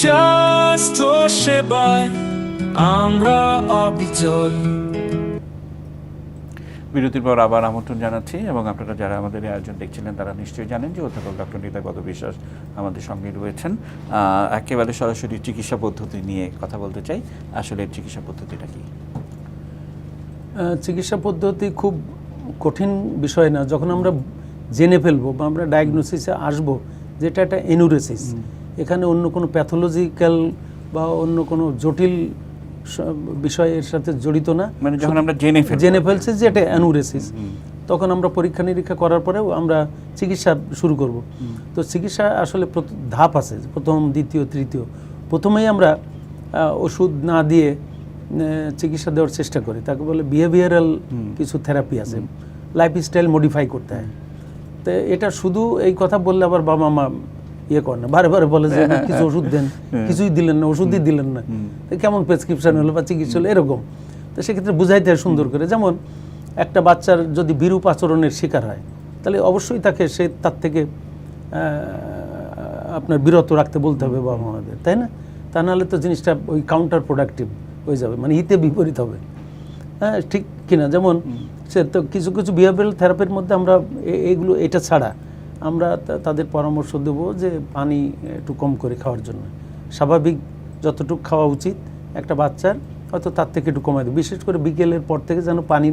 স্বাস্থ্য সেবায় আমরা অবিচল। বিরতির পর আবার আমন্ত্রণ জানাচ্ছি এবং আপনারা যারা আমাদের এই আয়োজন দেখছিলেন তারা নিশ্চয়ই জানেন যে অধ্যাপক ডক্টর নিতাগত বিশ্বাস আমাদের সঙ্গে রয়েছেন। একেবারে সরাসরি চিকিৎসা পদ্ধতি নিয়ে কথা বলতে চাই। আসলে চিকিৎসা পদ্ধতিটা কি? চিকিৎসা পদ্ধতি খুব কঠিন বিষয় না। যখন আমরা জেনে ফেলব বা আমরা ডায়াগনোসিসে আসব যেটা একটা এনুরেসিস এখানে অন্য কোনো প্যাথোলজিক্যাল বা অন্য কোনো জটিল বিষয়ের সাথে জড়িত না। মানে যখন আমরা জেনে জেনে ফেলছে যে এটা অ্যানুরেসিস। তখন আমরা পরীক্ষা নিরীক্ষা করার পরেও আমরা চিকিৎসা শুরু করব। তো চিকিৎসা আসলে ধাপ আছে প্রথম দ্বিতীয় তৃতীয়। প্রথমেই আমরা ওষুধ না দিয়ে চিকিৎসা দেওয়ার চেষ্টা করি। তাকে বলে বিহেভিয়ারাল কিছু থেরাপি আছে। লাইফস্টাইল মডিফাই করতে হয়। তো এটা শুধু এই কথা বললে আবার বাবা মা ইয়ে করে না। বারে বারে বলে যে কিছু ওষুধ দেন। কিছুই দিলেন না ওষুধই দিলেন না। কেমন প্রেসক্রিপশন হলো বা চিকিৎসা হলো? এরকম। তো সেক্ষেত্রে বুঝাইতে হয় সুন্দর করে। যেমন একটা বাচ্চার যদি বিরূপ আচরণের শিকার হয় তাহলে অবশ্যই তাকে সে তার থেকে আপনার বিরত রাখতে বলতে হবে বাবা মাদের তাই না? তা নাহলে তো জিনিসটা ওই কাউন্টার প্রোডাক্টিভ হয়ে যাবে মানে হিতে বিপরীত হবে। হ্যাঁ ঠিক কিনা? যেমন সে তো কিছু কিছু বিহেভিয়ারাল থেরাপির মধ্যে আমরা এ- এইগুলো এটা ছাড়া আমরা তাদের পরামর্শ দেবো যে পানি একটু কম করে খাওয়ার জন্য। স্বাভাবিক যতটুকু খাওয়া উচিত একটা বাচ্চার হয়তো তার থেকে একটু কমাই দেবে। বিশেষ করে বিকেলের পর থেকে যেন পানি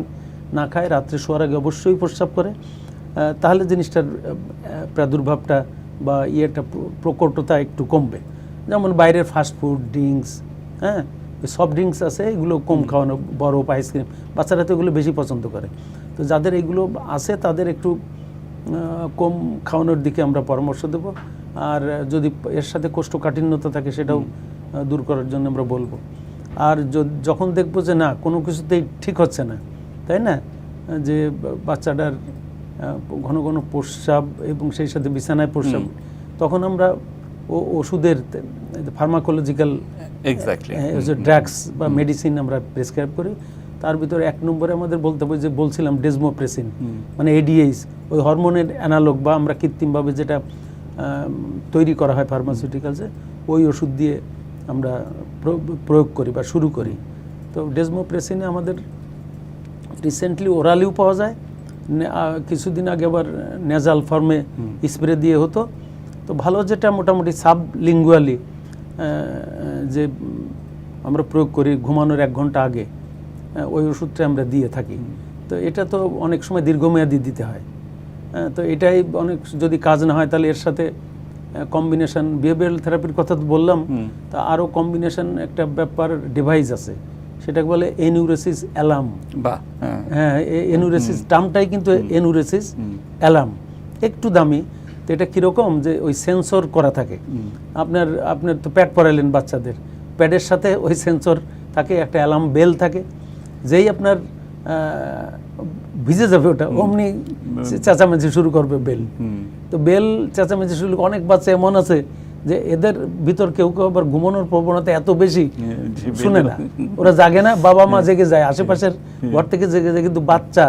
না খায় রাত্রে শোয়ার আগে অবশ্যই প্রস্রাব করে। তাহলে জিনিসটার প্রাদুর্ভাবটা বা ইয়েটা প্রকটতা একটু কমবে। যেমন বাইরের ফাস্টফুড ড্রিঙ্কস হ্যাঁ? সফট ড্রিঙ্কস আছে এগুলো কম খাওয়ানো বরফ আইসক্রিম বাচ্চারা তো এগুলো বেশি পছন্দ করে। তো যাদের এগুলো আছে তাদের একটু কম খাওয়ানোর দিকে আমরা পরামর্শ দেব। আর যদি এর সাথে কোষ্ঠকাঠিন্যতা থাকে সেটাও দূর করার জন্য আমরা বলব। আর যখন দেখব যে না কোনো কিছুতেই ঠিক হচ্ছে না তাই না? যে বাচ্চাটার ঘন ঘন প্রস্রাব এবং সেই সাথে বিছানায় প্রস্রাব তখন আমরা ও ওষুধের ফার্মাকোলজিক্যাল এক্স্যাক্টলি ড্রাগস বা মেডিসিন আমরা প্রেসক্রাইব করি। তার ভিতরে এক নম্বরে আমাদের বলতে হবে যে বলছিলাম ডেজমোপ্রেসিন মানে এডিএইচ ওই হরমোনের অ্যানালগ বা আমরা কৃত্রিমভাবে যেটা তৈরি করা হয় ফার্মাসিউটিক্যালসে ওই ওষুধ দিয়ে আমরা প্রয়োগ করি বা শুরু করি। তো ডেজমোপ্রেসিনে আমাদের রিসেন্টলি ওরালিও পাওয়া যায় কিছুদিন আগে আবার নেজাল ফর্মে স্প্রে দিয়ে হতো। তো ভালো যেটা মোটামুটি সাব লিঙ্গুয়ালি যে আমরা প্রয়োগ করি ঘুমানোর এক ঘণ্টা আগে। ওই ওষুধটা আমরা দিয়ে থাকি। তো এটা তো অনেক সময় দীর্ঘমেয়াদী দিতে হয়। হ্যাঁ, তো এটাই অনেক যদি কাজ না হয় তাহলে এর সাথে কম্বিনেশন বিহেভিয়ারাল থেরাপির কথা তো বললাম। তা আরও কম্বিনেশন একটা ব্যাপার ডিভাইস আছে। সেটাকে বলে এনিউরেসিস অ্যালার্ম বা হ্যাঁ। হ্যাঁ এনুরেসিস টার্মটাই কিন্তু এনুরেসিস অ্যালার্ম একটু দামি তো এটা কীরকম যে ওই সেন্সর করা থাকে। আপনার আপনার তো প্যাড পরাইলেন বাচ্চাদের। প্যাডের সাথে ওই সেন্সর থাকে একটা অ্যালার্ম বেল থাকে। যেই আপনার ভিজে যাবে ওটা অমনি চেঁচামেচি শুরু করবে বেল। তো বেল চেঁচামেচি শুরু অনেক বাচ্চা এমন আছে যে এদের ভিতর কেউ কেউ আবার ঘুমানোর প্রবণতা এত বেশি শুনে না। ওরা জাগে না বাবা মা জেগে যায় আশেপাশের ঘর থেকে জেগে যায় কিন্তু বাচ্চা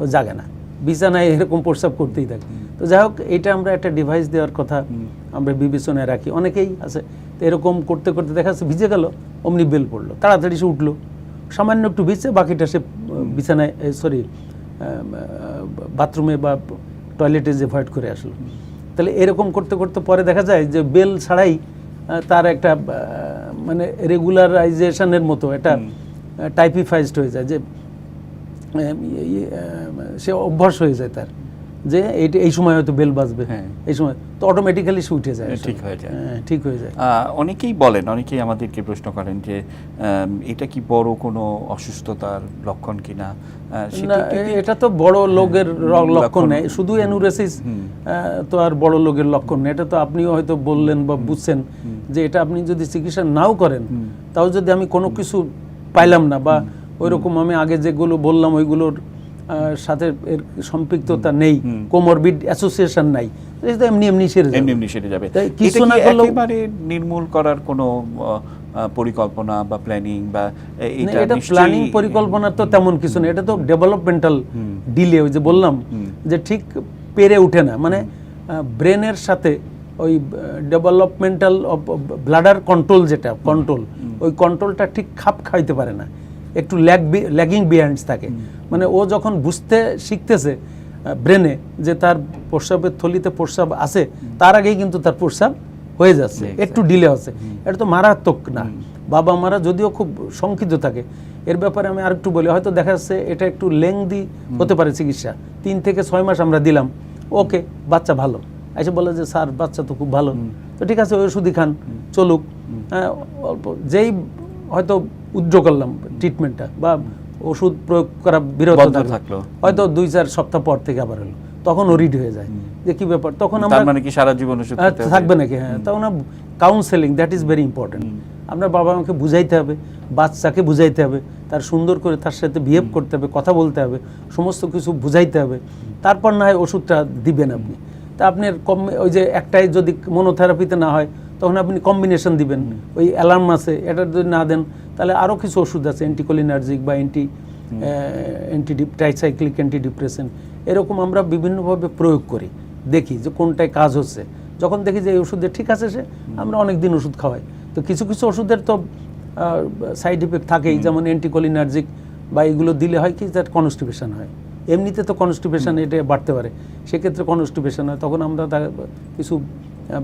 ও জাগে না। বিছানায় এরকম প্রস্রাব করতেই থাকে। তো যাই হোক এটা আমরা একটা ডিভাইস দেওয়ার কথা আমরা বিবেচনায় রাখি। অনেকেই আছে তো এরকম করতে করতে দেখা যাচ্ছে ভিজে গেল অমনি বেল পড়ল তাড়াতাড়ি সে উঠল। সামান্য একটু ভিজছে বাকিটা সে বিছানায় সরি বাথরুমে বা টয়লেটে যে ভয়েড করে আসলো। তাহলে এরকম করতে করতে পরে দেখা যায় যে বেল ছাড়াই তার একটা মানে রেগুলারাইজেশনের মতো একটা টাইপিফাইজড হয়ে যায় যে ইয়ে, সে অভ্যাস হয়ে যায় তার। যে এই সময় হয়তো বেল বাজবে। হ্যাঁ। এই সময় তো অটোমেটিক্যালি সে উঠে যায়। ঠিক হয়ে যায়। হ্যাঁ, ঠিক হয়ে যায়। অনেকেই বলেন অনেকেই আমাদেরকে প্রশ্ন করেন যে এটা কি বড় কোনো অসুস্থতার লক্ষণ কিনা? এটা তো বড় লোকের লক্ষণ। নেই। শুধু এনুরেসিস তো আর বড় লোকের লক্ষণ নেই। এটা তো আপনিও হয়তো বললেন বা বুঝছেন যে এটা আপনি যদি চিকিৎসা নাও করেন তাও যদি আমি কোনো কিছু পাইলাম না বা ওইরকম আমি আগে যেগুলো বললাম ওইগুলোর সাথে এর সম্পৃক্ততা নেই কোমরবিড অ্যাসোসিয়েশন নাই। এটা এমনি এমনি সেরে যাবে। এমনি এমনি সেরে যাবে। কিছু না করলেও একেবারে নির্মূল করার কোনো পরিকল্পনা বা প্ল্যানিং বা এটা প্ল্যানিং পরিকল্পনার তো তেমন কিছু নেই। এটা তো ডেভেলপমেন্টাল ডিলে ওই যে বললাম যে ঠিক পেরে ওঠে না। মানে ব্রেনের সাথে ওই ডেভেলপমেন্টাল ব্লাডার কন্ট্রোল যেটা কন্ট্রোল ওই কন্ট্রোলটা ঠিক খাপ খাইতে পারে না। একটু ল্যাগ ল্যাগিং বিহাইন্ডস থাকে। মানে ও যখন বুঝতে শিখতেছে ব্রেনে যে তার প্রস্রাবের থলিতে প্রস্রাব আছে তার আগেই কিন্তু তার প্রস্রাব হয়ে যাচ্ছে একটু ডিলে আছে। এটা তো মারাত্মক না। বাবা মারা যদিও খুব শঙ্কিত থাকে। এর ব্যাপারে আমি আরেকটু বলি হয়তো দেখা যাচ্ছে এটা একটু লেংদি হতে পারে চিকিৎসা। তিন থেকে ছয় মাস আমরা দিলাম ওকে বাচ্চা ভালো। এসে বলে যে স্যার বাচ্চা তো খুব ভালো। তো ঠিক আছে ওই ওষুধই খান চলুক। হ্যাঁ, অল্প যেই হয়তো উজ্জ্ব করলাম ট্রিটমেন্টটা বা ওষুধ প্রয়োগ করা বিরত থাকল। হয়তো দুই চার সপ্তাহ পর থেকে আবার হলো তখন ও রিড হয়ে যায়। যে কি ব্যাপার? তখন আমরা তার মানে কি সারা জীবন ওষুধ হবে? থাকবে নাকি? হ্যাঁ তখন counselling that is very important আমরা বাবা মাকে বুঝাইতে হবে বাচ্চাকে বুঝাইতে হবে তার সুন্দর করে তার সাথে বিহেভ করতে হবে কথা বলতে হবে সমস্ত কিছু বুঝাইতে হবে। তারপর না হয় ওষুধটা দিবেন আপনি। তা আপনার কম ওই যে একটাই যদি মনোথেরাপিতে না হয় তখন আপনি কম্বিনেশন দিবেন। ওই অ্যালার্ম আছে এটা যদি না দেন তাহলে আরও কিছু ওষুধ আছে অ্যান্টিকোলিনার্জিক বা anti anti tricyclic anti depression এরকম আমরা বিভিন্নভাবে প্রয়োগ করি দেখি যে কোনটায় কাজ হচ্ছে। যখন দেখি যে এই ওষুধে ঠিক আছে সে আমরা অনেক দিন ওষুধ খাওয়াই। তো কিছু কিছু ওষুধের তো সাইড ইফেক্ট থাকেই যেমন অ্যান্টিকোলিনার্জিক বা এগুলো দিলে হয় কি যার কনস্টিপেশন হয়। এমনিতে তো কনস্টিপেশন এটা বাড়তে পারে। সেক্ষেত্রে কনস্টিপেশন হয় তখন আমরা তা- কিছু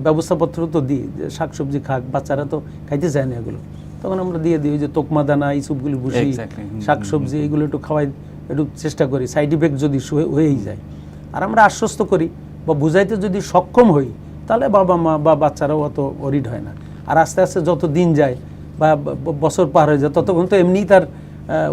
ব্যবস্থাপত্র তো দিই যে শাকসবজি খাক বাচ্চারা তো খাইতে চায় না এগুলো। তখন আমরা দিয়ে দিই যে তোকমা দানা এই সবগুলো বসি Exactly, হুম, শাকসবজি এগুলো একটু খাওয়াই একটু চেষ্টা করি। সাইড ইফেক্ট যদি হয়েই যায়। আর আমরা আশ্বস্ত করি বা বুঝাইতে যদি সক্ষম হই তাহলে বাবা মা বা বাচ্চারাও অত অরিড হয় না। আর আস্তে আস্তে যত দিন যায় বা বছর পার হয়ে যায় ততক্ষণ তো এমনিই তার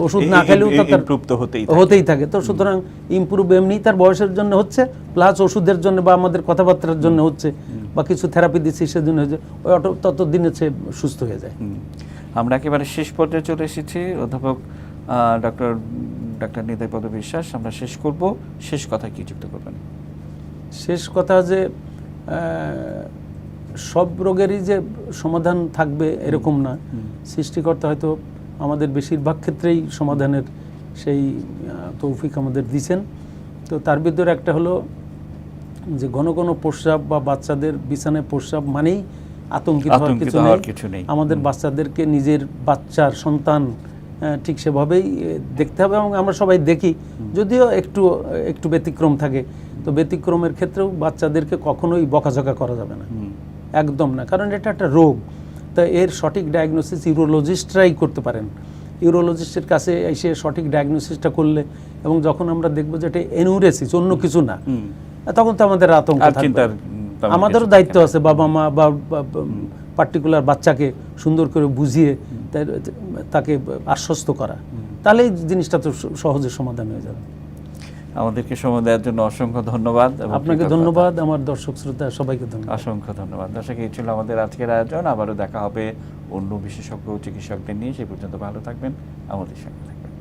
ওষুধ না খেলেও তো তার হতেই থাকে। হতেই থাকে। তো সুতরাং ইমপ্রুভ এমনি তার বয়সের জন্য হচ্ছে প্লাস ওষুধের জন্য বা আমাদের কথাবার্তার জন্য হচ্ছে বা কিছু থেরাপি দিচ্ছি সেজন্য হচ্ছে ওই অটো তত দিনে সে সুস্থ হয়ে যায়। আমরা একেবারে শেষ পর্যায়ে চলে এসেছি। অধ্যাপক ডক্টর ডক্টর নিতাই পদ বিশ্বাস আমরা শেষ করব। শেষ কথা কি যুক্ত করবেন? শেষ কথা যে সব রোগেরই যে সমাধান থাকবে এরকম না। সৃষ্টিকর্তা হয়তো আমাদের বেশিরভাগ ক্ষেত্রেই সমাধানের সেই তৌফিক আমাদের দিছেন। তো তার ভিতরে একটা হলো যে ঘন ঘন প্রস্রাব বা বাচ্চাদের বিছানায় প্রস্রাব মানেই আতঙ্কিত হওয়ার কিছু নেই। আমাদের বাচ্চাদেরকে নিজের বাচ্চার সন্তান ঠিক সেভাবেই দেখতে হবে এবং আমরা সবাই দেখি। যদিও একটু একটু ব্যতিক্রম থাকে তো ব্যতিক্রমের ক্ষেত্রেও বাচ্চাদেরকে কখনোই বকাঝকা করা যাবে না। একদম না কারণ এটা একটা রোগ। তা এর সঠিক ডায়াগনোসিস ইউরোলজিস্টরাই করতে পারেন। ইউরোলজিস্টের কাছে এসে সঠিক ডায়াগনোসিসটা করলে এবং যখন আমরা দেখব যে এটা এনুরেসিস অন্য কিছু না তখন তো আমাদের আতঙ্ক চিন্তার আমাদেরও দায়িত্ব আছে বাবা মা বা পার্টিকুলার বাচ্চাকে সুন্দর করে বুঝিয়ে তাকে আশ্বস্ত করা। তাহলেই জিনিসটা তো সহজে সমাধান হয়ে যাবে। আমাদেরকে সময় দেওয়ার জন্য অসংখ্য ধন্যবাদ আপনাকে ধন্যবাদ আমার দর্শক শ্রোতা সবাইকে ধন্যবাদ। অসংখ্য ধন্যবাদ। দর্শক এই ছিল আমাদের আজকের আয়োজন। আবারও দেখা হবে অন্য বিশেষজ্ঞ চিকিৎসকদের নিয়ে। সেই পর্যন্ত ভালো থাকবেন। আমাদের সঙ্গে থাকবেন।